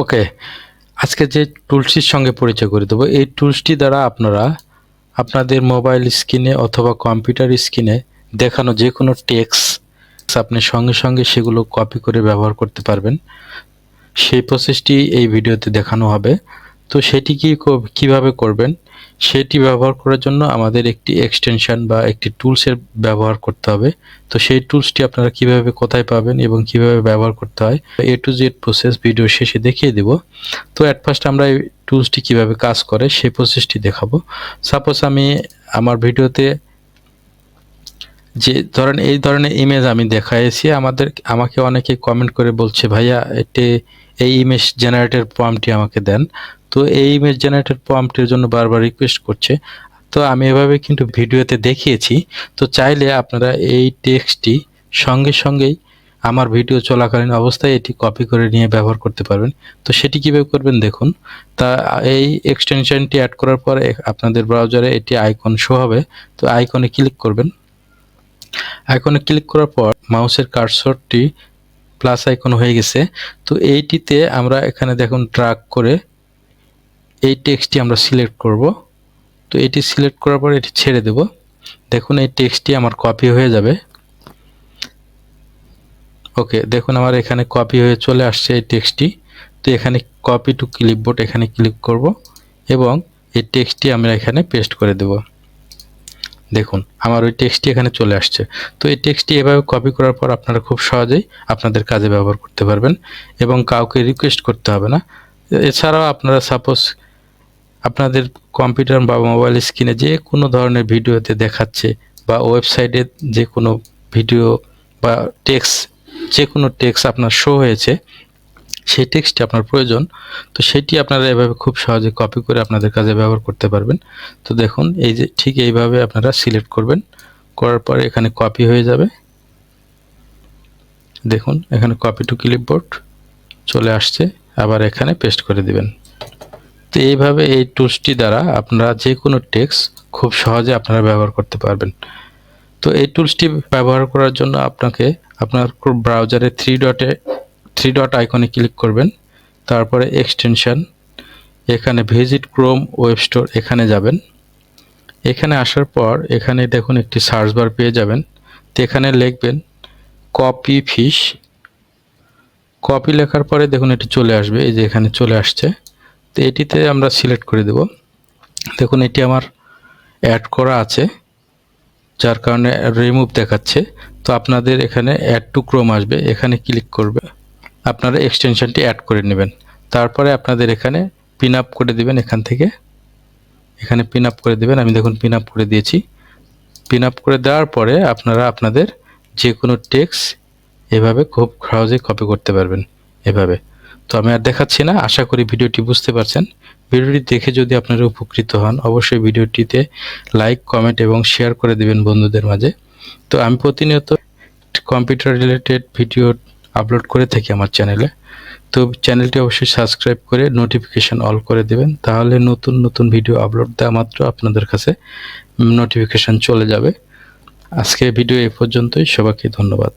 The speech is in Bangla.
ওকে আজকে যে টুলসটির সঙ্গে পরিচয় করে দেবো, এই টুলসটি দ্বারা আপনারা আপনাদের মোবাইল স্ক্রিনে অথবা কম্পিউটার স্ক্রিনে দেখানো যে কোনো টেক্স আপনি সঙ্গে সঙ্গে সেগুলো কপি করে ব্যবহার করতে পারবেন। সেই প্রসেসটি এই ভিডিওতে দেখানো হবে। তো সেটি কি কীভাবে করবেন? সেটি ব্যবহার করার জন্য আমাদের একটি এক্সটেনশন বা একটি টুলসের ব্যবহার করতে হবে। তো সেই টুলসটি আপনারা কীভাবে কোথায় পাবেন এবং কীভাবে ব্যবহার করতে হয়, A to Z process video শেষে দেখিয়ে দেব। তো অ্যাট ফার্স্ট আমরা এই টুলসটি কীভাবে কাজ করে সেই প্রসেসটি দেখাবো। সাপোজ আমি আমার ভিডিওতে যে ধরেন এই ধরনের ইমেজ আমি দেখাইছি, আমাদের, আমাকে অনেকে কমেন্ট করে বলছে, ভাইয়া এটি এই ইমেজ জেনারেটর প্রম্পটটি আমাকে দেন। তো এই ইমেজ জেনারেটর প্রম্পটের জন্য বারবার রিকোয়েস্ট করছে। তো আমি এভাবে কিন্তু ভিডিওতে দেখিয়েছি। তো চাইলে আপনারা এই টেক্সটটি সঙ্গে সঙ্গেই আমার ভিডিও চলাকালীন অবস্থায় এটি কপি করে নিয়ে ব্যবহার করতে পারবেন। তো সেটি কীভাবে করবেন দেখুন। তা এই এক্সটেনশনটি অ্যাড করার পর আপনাদের ব্রাউজারে এটি আইকন শো হবে। তো আইকনে ক্লিক করবেন। আইকনে ক্লিক করার পর মাউসের কার্সরটি প্লাস আইকন হয়ে গেছে। তো এইটিতে আমরা এখানে দেখুন ট্র্যাক করে এই টেক্সটটি আমরা সিলেক্ট করব। তো এটি সিলেক্ট করার পর এটি ছেড়ে দেব। দেখুন, এই টেক্সটটি আমার কপি হয়ে যাবে। ওকে, দেখুন আমার এখানে কপি হয়ে চলে আসছে এই টেক্সটটি। তো এখানে কপি টু ক্লিপবোর্ড এখানে ক্লিক করব এবং এই টেক্সটটি আমরা এখানে পেস্ট করে দেব। দেখুন, আমার ওই টেক্সটটি এখানে চলে আসছে। তো এই টেক্সটটি এভাবে কপি করার পর আপনারা খুব সহজেই আপনাদের কাজে ব্যবহার করতে পারবেন এবং কাউকে রিকোয়েস্ট করতে হবে না। এছাড়াও আপনারা সাপোজ আপনাদের কম্পিউটার বা মোবাইল স্ক্রিনে যে কোনো ধরনের ভিডিওতে দেখাচ্ছে বা ওয়েবসাইটে যে কোনো ভিডিও বা টেক্স যে কোনো টেক্স আপনার শো হয়েছে, সেই টেক্সটটি আপনার প্রয়োজন। তো সেটি আপনারা এভাবে খুব সহজে কপি করে আপনাদের কাজে ব্যবহার করতে পারবেন। তো দেখুন, এই যে ঠিক এইভাবে আপনারা সিলেক্ট করবেন। করার পরে এখানে কপি হয়ে যাবে। দেখুন, এখানে কপি টু ক্লিপবোর্ড চলে আসছে। আবার এখানে পেস্ট করে দিবেন। এইভাবে এই টুলসটি দ্বারা আপনারা যে কোনো টেক্সট খুব সহজে আপনারা ব্যবহার করতে পারবেন। তো এই টুলসটি ব্যবহার করার জন্য আপনাকে আপনার ব্রাউজারে থ্রি ডটে থ্রি ডট আইকনে ক্লিক করবেন। তারপরে এক্সটেনশন এখানে ভিজিট ক্রোম ওয়েব স্টোর এখানে যাবেন। এখানে আসার পর এখানে দেখুন একটি সার্চ বার পেয়ে যাবেন। তো এখানে লিখবেন কপি ফিশ কপি লেখার পরে দেখুন এটি চলে আসবে, এই যে এখানে চলে আসছে। তো এটিতে আমরা সিলেক্ট করে দেব। দেখুন, এটি আমার অ্যাড করা আছে, যার কারণে রিমুভ দেখাচ্ছে। তো আপনাদের এখানে অ্যাড টু ক্রোম আসবে। এখানে ক্লিক করবে। আপনারা এক্সটেনশনটি অ্যাড করে নেবেন। তারপরে আপনাদের এখানে পিন আপ করে দিবেন এখান থেকে। এখানে পিন আপ করে দিবেন। আমি দেখুন পিন আপ করে দিয়েছি। পিন আপ করে দেওয়ার পরে আপনারা আপনাদের যে কোনো টেক্সট এভাবে খুব সহজে কপি করতে পারবেন। এভাবে। তো আমি আর দেখাচ্ছি না। আশা করি ভিডিওটি বুঝতে পারছেন। ভিডিওটি দেখে যদি আপনারা উপকৃত হন, অবশ্যই ভিডিওটিতে লাইক কমেন্ট এবং শেয়ার করে দেবেন বন্ধুদের মাঝে। তো আমি প্রতিনিয়ত কম্পিউটার রিলেটেড ভিডিও আপলোড করে থাকি আমার চ্যানেলে তো চ্যানেলটি অবশ্যই সাবস্ক্রাইব করে নোটিফিকেশন অল করে দেবেন। তাহলে নতুন নতুন ভিডিও আপলোড দেওয়া মাত্র আপনাদের কাছে নোটিফিকেশন চলে যাবে। আজকে ভিডিও এ পর্যন্তই। সবাইকে ধন্যবাদ।